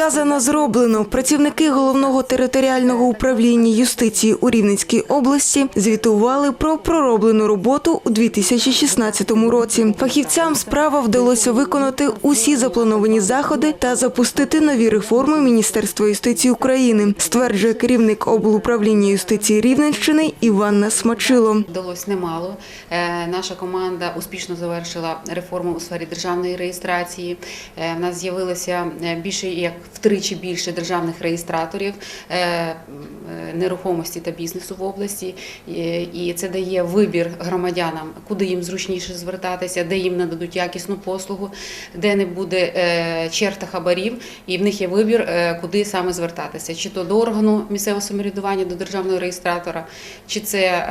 Сказано зроблено. Працівники головного територіального управління юстиції у Рівненській області звітували про пророблену роботу у 2016 році. Фахівцям справа вдалося виконати усі заплановані заходи та запустити нові реформи Міністерства юстиції України, стверджує керівник облуправління юстиції Рівненщини Іванна Смачило. Вдалось немало. Е, Наша команда успішно завершила реформу у сфері державної реєстрації. Е, В нас з'явилося е, більше як втричі більше державних реєстраторів е, е, нерухомості та бізнесу в області. І це дає вибір громадянам, куди їм зручніше звертатися, де їм нададуть якісну послугу, де не буде е, черг та хабарів, і в них є вибір, куди саме звертатися, чи то до органу місцевого самоврядування, до державного реєстратора, чи це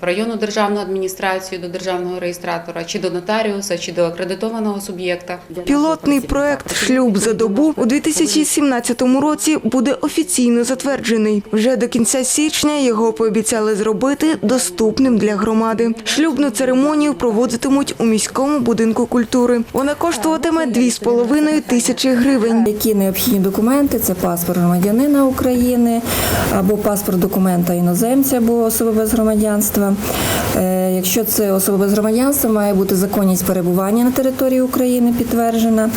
в районну державну адміністрацію до державного реєстратора, чи до нотаріуса, чи до акредитованого суб'єкта. Пілотний проект Шлюб за добу у 2017 році буде офіційно затверджений. Вже до кінця січня його пообіцяли зробити доступним для громади. Шлюбну церемонію проводитимуть у міському будинку культури. Вона коштуватиме 2,5 тисячі гривень. Які необхідні документи? Це паспорт громадянина України або паспорт документа іноземця або особи без громадянства. Е, Якщо це особа без громадянства, має бути законність перебування на території України підтверджена.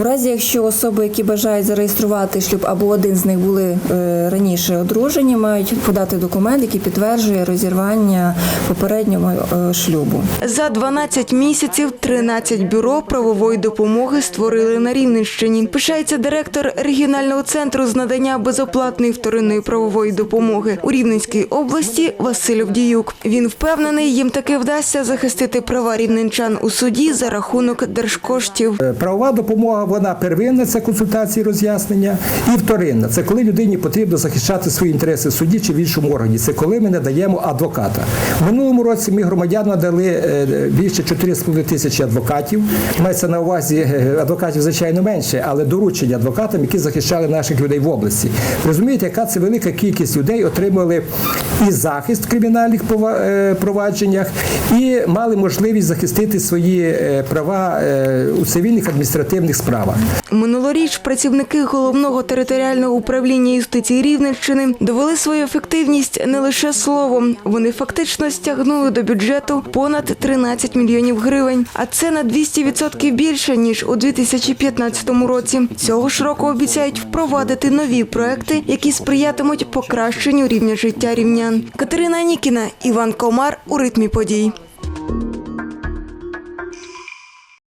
У разі, якщо особи, які бажають зареєструвати шлюб, або один з них були е, раніше одружені, мають подати документ, який підтверджує розірвання попереднього е, шлюбу. За 12 місяців 13 бюро правової допомоги створили на Рівненщині. Пишається директор регіонального центру з надання безоплатної вторинної правової допомоги у Рівненській області Василь Овдіюк. Він впевнений, їм таки вдасться захистити права рівненчан у суді за рахунок держкоштів. Е, Правова допомога вона первинна, це консультації, роз'яснення, і вторинна це коли людині потрібно захищати свої інтереси в суді чи в іншому органі. Це коли ми надаємо адвоката. В минулому році ми громадянам дали е, більше 4,5 тисячі адвокатів. Мається на увазі е, адвокатів, звичайно, менше, але доручення адвокатам, які захищали наших людей в області. Розумієте, яка це велика кількість людей отримали і захист в кримінальних е, провадженнях, і мали можливість захистити свої е, права е, у цивільних адміністративних справах. Минулоріч працівники головного територіального управління юстиції Рівненщини довели свою ефективність не лише словом. Вони фактично стягнули до бюджету понад 13 мільйонів гривень, а це на 200% більше ніж у 2015 році. Цього ж року обіцяють впровадити нові проекти, які сприятимуть покращенню рівня життя рівнян. Катерина Нікіна, Іван Комар у ритмі подій.